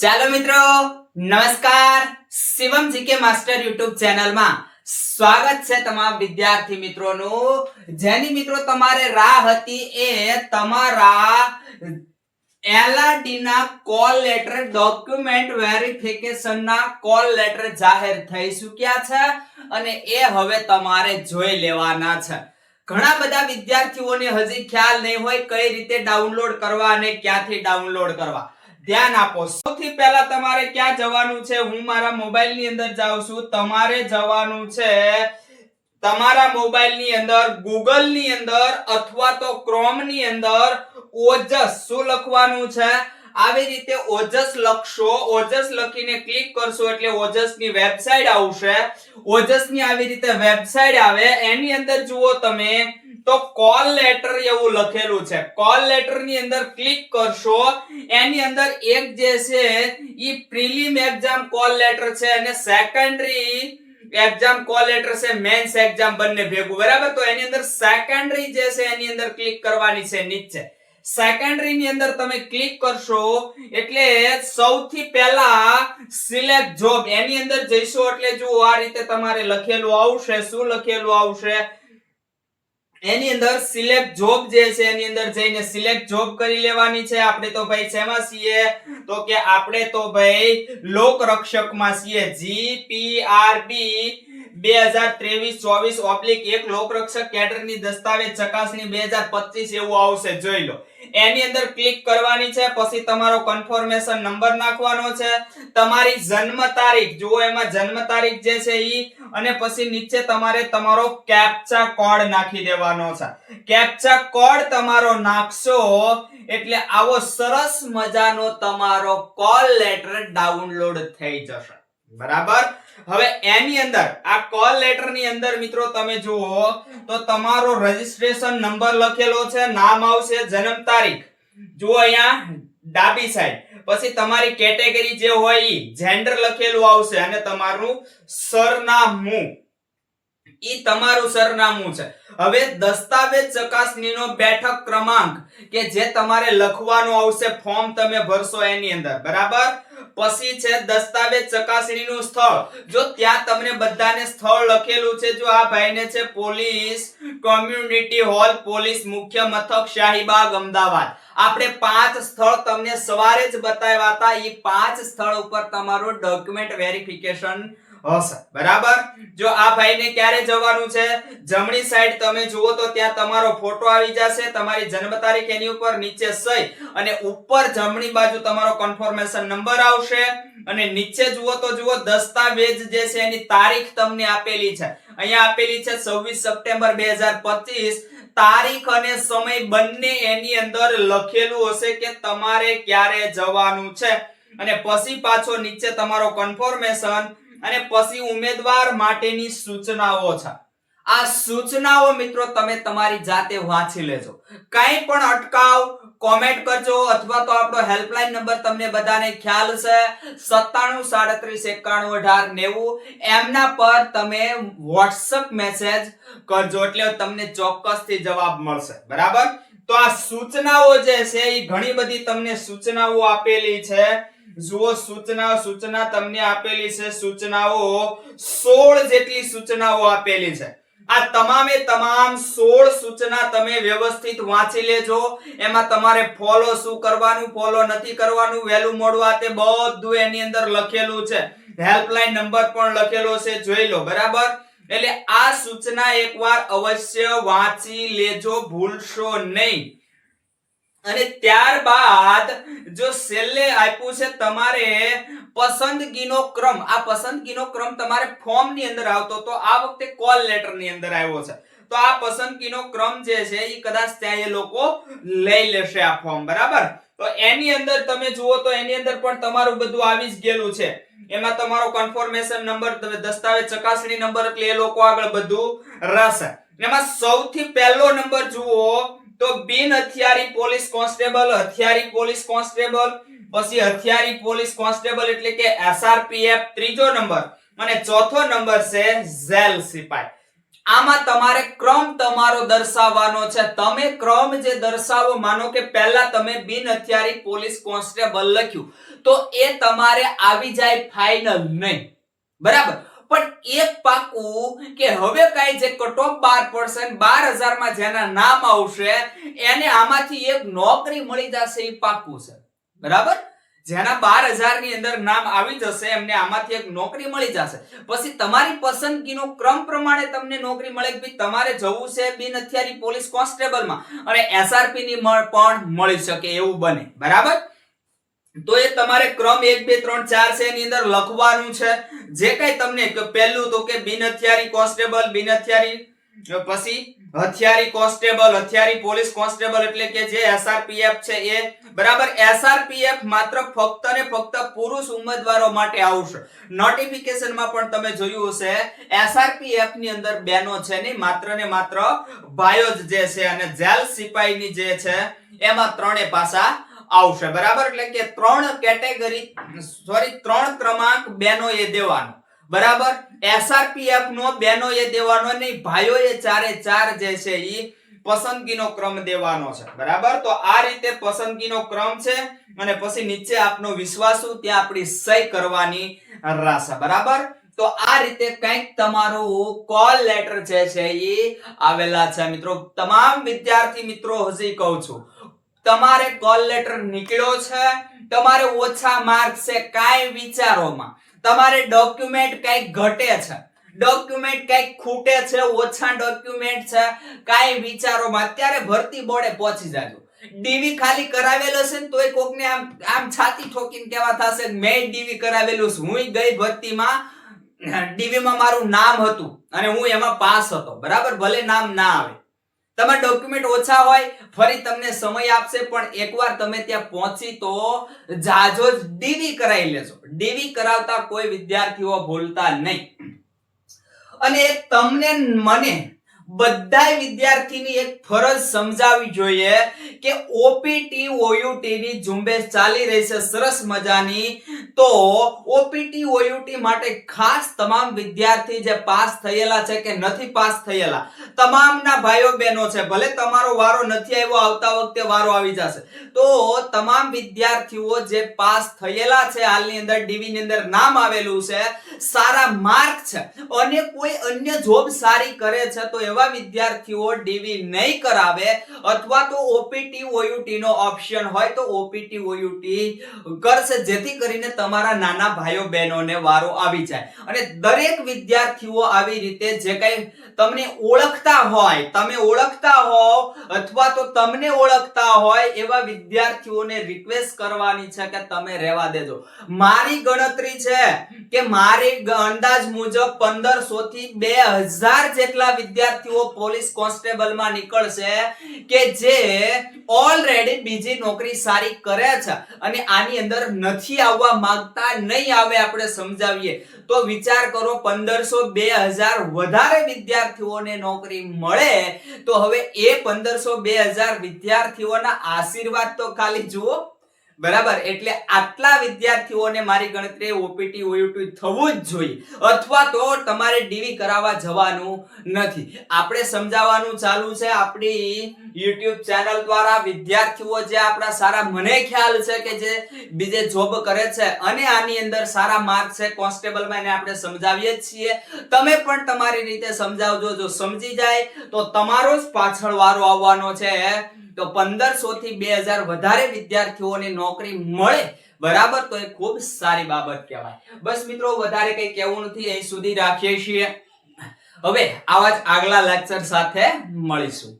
ચાલો મિત્રો, નમસ્કાર. શિવમ જીકે માસ્ટર યુટ્યુબ ચેનલમાં સ્વાગત છે તમામ વિદ્યાર્થી મિત્રોનું. જેની મિત્રો તમારે રાહ હતી એ તમારા એલઆરડીના કોલ લેટર, ડોક્યુમેન્ટ વેરિફિકેશનના કોલ લેટર જાહેર થઈ ચૂક્યા છે અને એ હવે તમારે જોઈ લેવાના છે. ઘણા બધા વિદ્યાર્થીઓને હજી ખ્યાલ નહીં હોય કઈ રીતે ડાઉનલોડ કરવા અને ક્યાંથી ડાઉનલોડ કરવા. ધ્યાન આપો. સૌથી પહેલા તમારે ક્યાં જવાનું છે? હું મારા મોબાઈલની અંદર જાઉં છું. તમારે જવાનું છે તમારા મોબાઈલની અંદર ગૂગલની અંદર અથવા તો ક્રોમની અંદર ઓજસ. શું લખવાનું છે? આવી રીતે ઓજસ લખશો. ઓજસ લખીને ક્લિક કરશો એટલે ઓજસની વેબસાઇટ આવશે. ઓજસની આવી રીતે વેબસાઇટ આવે. એની અંદર જુઓ તમે તો કોલ લેટર એવું લખેલું છે. કોલ લેટરની અંદર ક્લિક કરશો, એની અંદર એક જે છે, ઈ પ્રિલિમ એક્ઝામ કોલ લેટર છે અને સેકન્ડરી એક્ઝામ કોલ લેટર છે મેન્સ એક્ઝામ બંને ભેગું. બરાબર? તો એની અંદર સેકન્ડરી જે છે, એની અંદર ક્લિક કરવાની છે, નીચે સેકન્ડરી ની અંદર તમે ક્લિક કરશો, એટલે સૌથી પહેલા સિલેક્ટ જોબ એની અંદર જઈશો એટલે જુઓ આ રીતે તમારે લખેલું આવશે, શું લખેલું આવશે? એની અંદર સિલેક્ટ જોબ જે છે, એની અંદર જઈને સિલેક્ટ જોબ કરી લેવાની છે. આપણે તો ભાઈ શેમાં છીએ? તો કે આપણે તો ભાઈ લોક રક્ષકમાં છીએ. જી પી આર બી બે હજાર ત્રેવીસ ચોવીસ ઓબ્લિક એક લોકરક્ષક કેડરની દસ્તાવેજ ચકાસણી બે હજાર પચીસ એવું આવશે, જોઈ લો. એની અંદર ક્લિક કરવાની છે, પછી તમારો કન્ફર્મેશન નંબર નાખવાનો છે. તમારી જન્મ તારીખ, જુઓ એમાં જન્મ તારીખ જે છે ઈ અને પછી નીચે તમારે તમારો કેપ્ચા કોડ નાખી દેવાનો છે. કેપ્ચા કોડ તમારો નાખશો એટલે આવો સરસ મજાનો તમારો કોલ લેટર ડાઉનલોડ થઈ જશે. બરાબર? હવે એની અંદર, આ કોલ લેટરની અંદર મિત્રો તમે જુઓ, તો તમારો રજીસ્ટ્રેશન નંબર લખેલો છે, નામ આવશે, જન્મ તારીખ. જુઓ અહીંયા, ડાબી સાઈડ પછી તમારી કેટેગરી જે હોય ઈ જેન્ડર લખેલું આવશે અને તમારું સરનામું. ઈ તમારું સરનામું છે. હવે દસ્તાવેજ ચકાસણીનો બેઠક ક્રમાંક કે જે તમારે લખવાનું આવશે, ફોર્મ તમે ભરશો એની અંદર. બરાબર? પછી છે દસ્તાવેજ ચકાસણીનું સ્થળ. જો ત્યાં તમને બધાને સ્થળ લખેલું છે, જો આ ભાઈને છે પોલીસ કોમ્યુનિટી હોલ, પોલીસ મુખ્ય મથક શાહીબાગ અમદાવાદ. આપણે પાંચ સ્થળ તમને સવારે જ બતાવ્યા હતા. એ પાંચ સ્થળ ઉપર તમારું ડોક્યુમેન્ટ વેરિફિકેશન હશે. બરાબર? જો આ ભાઈને ક્યારે જવાનું છે? જમણી સાઈડ તમે જુઓ તો ત્યાં તમારો ફોટો આવી જશે, તમારી જન્મ તારીખ એની ઉપર નીચે સહી અને ઉપર જમણી બાજુ તમારો કન્ફર્મેશન નંબર આવશે અને નીચે જુઓ તો જુઓ દસ્તાવેજ જે છે એની તારીખ તમને આપેલી છે. અહીંયા આપેલી છે 26 સપ્ટેમ્બર 2025 તારીખ અને સમય બંને એની અંદર લખેલું હશે કે તમારે ક્યારે જવાનું છે. અને પછી પાછો નીચે તમારો કન્ફર્મેશન અને પછી ઉમેદવાર માટેની સૂચનાઓ છે. આ સૂચનાઓ મિત્રો તમે તમારી જાતે વાંચી લેજો. કંઈ પણ અટકાવ કોમેન્ટ કરજો અથવા તો આપણો હેલ્પલાઇન નંબર તમને બધાને ખ્યાલ છે, સત્તાણું સાડત્રીસ એકાણું અઢાર નેવું, એમના પર તમે વોટ્સઅપ મેસેજ કરજો એટલે તમને ચોક્કસથી જવાબ મળશે. બરાબર? તો આ સૂચનાઓ જે છે એ ઘણી બધી તમને સૂચનાઓ આપેલી છે. જુઓ, સૂચના સૂચના તમને આપેલી છે. સૂચનાઓ સોળ જેટલી સૂચનાઓ આપેલી છે. આ તમામે તમામ સોળ સૂચના તમે વ્યવસ્થિત વાંચી લેજો. એમાં તમારે ફોલો શું કરવાનું, ફોલો નથી કરવાનું, વહેલું મોડું તે બધું એની અંદર લખેલું છે. હેલ્પલાઇન નંબર પણ લખેલો છે, જોઈ લો, બરાબર? એટલે આ સૂચના એકવાર અવશ્ય વાંચી લેજો, ભૂલશો નહીં. અને ત્યારબાદ જો છેલ્લે આપ્યું છે તમારે પસંદગીનો ક્રમ, આ પસંદગીનો ક્રમ તમારે ફોર્મની અંદર આવતો તો આ વખતે કોલ લેટરની અંદર આવ્યો છે. તો આ પસંદગીનો ક્રમ જે છે એ કદાચ ત્યાં એ લોકો લઈ લેશે આ ફોર્મ, બરાબર? તો એની અંદર તમે જુઓ તો એની અંદર પણ તમારું બધું આવી જ ગયેલું છે. એમાં તમારો કન્ફર્મેશન નંબર દસ્તાવેજ ચકાસણી નંબર એટલે એ લોકો આગળ બધું રહેશે એમાં સૌથી પહેલો નંબર જુઓ તો બિન હથિયારી પોલીસ કોન્સ્ટેબલ, હથિયારી પોલીસ કોન્સ્ટેબલ, પછી હથિયારી પોલીસ કોન્સ્ટેબલ એટલે કે એસઆરપીએફ ત્રીજો નંબર અને ચોથો નંબર છે ઝેલ સિપાઈ. આમાં તમારે ક્રમ તમારો દર્શાવવાનો છે. તમે ક્રમ જે દર્શાવો, માનો કે પહેલા તમે બિન હથિયારી પોલીસ કોન્સ્ટેબલ લખ્યું, તો એ તમારે આવી જાય ફાઇનલ નહીં. બરાબર? પણ એક પાકું કે હવે કાંઈ જે કટ ઓફ બાર પડશે બાર હજારમાં જેના નામ આવશે, એને આમાંથી એક નોકરી મળી જશે એ પાકું છે. બરાબર? જેના બાર હજારની અંદર નામ આવી જશે, એમને આમાંથી એક નોકરી મળી જશે. પછી તમારી પસંદગીનો ક્રમ પ્રમાણે તમને નોકરી મળે કે તમારે જવું છે બિન હથિયારી પોલીસ કોન્સ્ટેબલમાં, અને એસઆરપી ની પણ મળી શકે એવું બને. બરાબર? તો એ તમારે ક્રમ એક, બે, ત્રણ, ચાર છે, એની અંદર લખવાનું છે. જે કઈ તમને પહેલું તો કે બિન હથિયારી કોન્સ્ટેબલ, બિન હથિયારી પછી હથિયારી કોન્સ્ટેબલ, હથિયારી પોલીસ કોન્સ્ટેબલ એટલે કે જે એસઆરપીએફ છે એ. બરાબર, એસઆરપીએફ માત્ર ફક્ત ને ફક્ત પુરુષ ઉમેદવારો માટે આવશે. નોટિફિકેશનમાં પણ તમે જોયું હશે, એસઆરપીએફની અંદર બેનો છે ને, માત્ર ને માત્ર ભાઈઓ જ જે છે અને જેલ સિપાહીની જે છે, એમાં ત્રણે પાસા આવશે. બરાબર? એટલે કે ત્રણ કેટેગરી સોરી ત્રણ ક્રમાંક બેનો એ દેવાનો. બરાબર? એસઆરપીએફ નો બેનો એ દેવાનો નહીં, ભાઈઓ એ ચારે ચાર જે છે એ પસંદગીનો ક્રમ દેવાનો છે. બરાબર? તો આ રીતે પસંદગીનો ક્રમ છે અને પછી નીચે આપનો વિશ્વાસુ ત્યાં આપણી સહી કરવાની રાશે. બરાબર? તો આ રીતે કંઈક તમારું કોલ લેટર જે છે એ આવેલા છે. મિત્રો, તમામ વિદ્યાર્થી મિત્રો હજી કહું છું તમારે કોલ લેટર નીકળ્યો છે, તમારે ઓછા માર્ક છે કાંઈ વિચારોમાં. તમારે ડોક્યુમેન્ટ કઈ ઘટે છે. ડોક્યુમેન્ટ કઈ ખૂટે છે, ઓછા ડોક્યુમેન્ટ છે, કાંઈ વિચારોમાં. અત્યારે ભરતી બોર્ડે પહોંચી જાજો. ડીવી ખાલી કરાવેલો છે ને તોય કોકને આમ આમ છાતી ઠોકીને કેવા થશે મેં ડીવી કરાવેલું છે. હું ગઈ ભરતીમાં ડીવીમાં મારું નામ હતું અને હું એમાં પાસ હતો. બરાબર? ભલે નામ ના આવે. તમારા ડોક્યુમેન્ટ ઓછા હોય, ફરી તમને સમય આપશે, પણ એકવાર તમે ત્યાં પહોંચી તો જાજો જ ડીવી કરાવી લેજો. ડીવી કરાવતા કોઈ વિદ્યાર્થીઓ ભૂલતા નહીં. અને તમને, મને બધાય વિદ્યાર્થીની એક ફરજ સમજાવવી જોઈએ કે ઓપીટી ઓયુટી ની ઝુંબેશ ચાલી રહી છે, સરસ મજાની. તો ઓપીટી ઓયુટી માટે ખાસ તમામ વિદ્યાર્થી જે પાસ થયેલા છે કે નથી પાસ થયેલા, તમામના ભાઈઓ બહેનો છે, ભલે તમારો વારો નથી આવ્યો આવતા વખતે વારો આવી જશે, તો તમામ વિદ્યાર્થીઓ જે પાસ થયેલા છે, હાલની અંદર ડીવી ની અંદર નામ આવેલું છે, સારા માર્ક છે અને કોઈ અન્ય જોબ સારી કરે છે, તો એવા વિદ્યાર્થીઓ ડીવી નહીં કરાવે અથવા તો ઓપીટી ઓયુટી નો ઓપ્શન હોય તો ઓપીટી ઓયુટી કરશે, જેથી કરીને તમારા નાના ભાઈઓ બહેનોને વારો આવી જાય. અને દરેક વિદ્યાર્થીઓ આવી રીતે જે કઈ તમને ઓળખતા હોય, તમે ઓળખતા હો અથવા તો તમને ઓળખતા હોય એવા વિદ્યાર્થીઓને રિક્વેસ્ટ કરવાની છે કે તમે રહેવા દેજો. મારી ગણતરી છે કે મારી અંદાજ મુજબ પંદરસો થી બે હજાર જેટલા વિદ્યાર્થીઓ પોલીસ કોન્સ્ટેબલમાં નીકળશે કે જે ઓલરેડી બીજી નોકરી સારી કરે છે અને આની અંદર નથી આવવા માંગતા, નહીં આવે આપણે સમજાવીએ. તો વિચાર કરો પંદરસો બે હજાર વધારે વિદ્યાર્થીઓને નોકરી મળે તો હવે એ પંદરસો બે હજાર વિદ્યાર્થીઓના આશીર્વાદ તો ખાલી જુઓ. બરાબર? એટલે આટલા વિદ્યાર્થીઓને મારી ગણતરી ઓપીટી ઓયુટી થવું જ જોઈએ. અથવા તો તમારે ડીવી કરાવવા જવાનું નથી. આપણે સમજાવવાનું ચાલુ છે આપણી યુટ્યુબ ચેનલ દ્વારા. વિદ્યાર્થીઓ જે આપણા સારા, મને ખ્યાલ છે કે જે બીજે જોબ કરે છે અને આની અંદર સારા માર્ક છે, કોન્સ્ટેબલમાં એને આપણે સમજાવીએ છીએ. તમે પણ તમારી રીતે સમજાવજો. જો સમજી જાય, તો તમારો જ પાછળ વારો આવવાનો છે. તો પંદરસો થી બે હજાર વધારે વિદ્યાર્થીઓને નોકરી મળે, બરાબર? તો એ ખૂબ સારી બાબત કહેવાય. બસ મિત્રો, વધારે કઈ કહેવું નથી, અહીં સુધી રાખીએ છીએ. હવે આવા જ આગલા લેક્ચર સાથે મળીશું.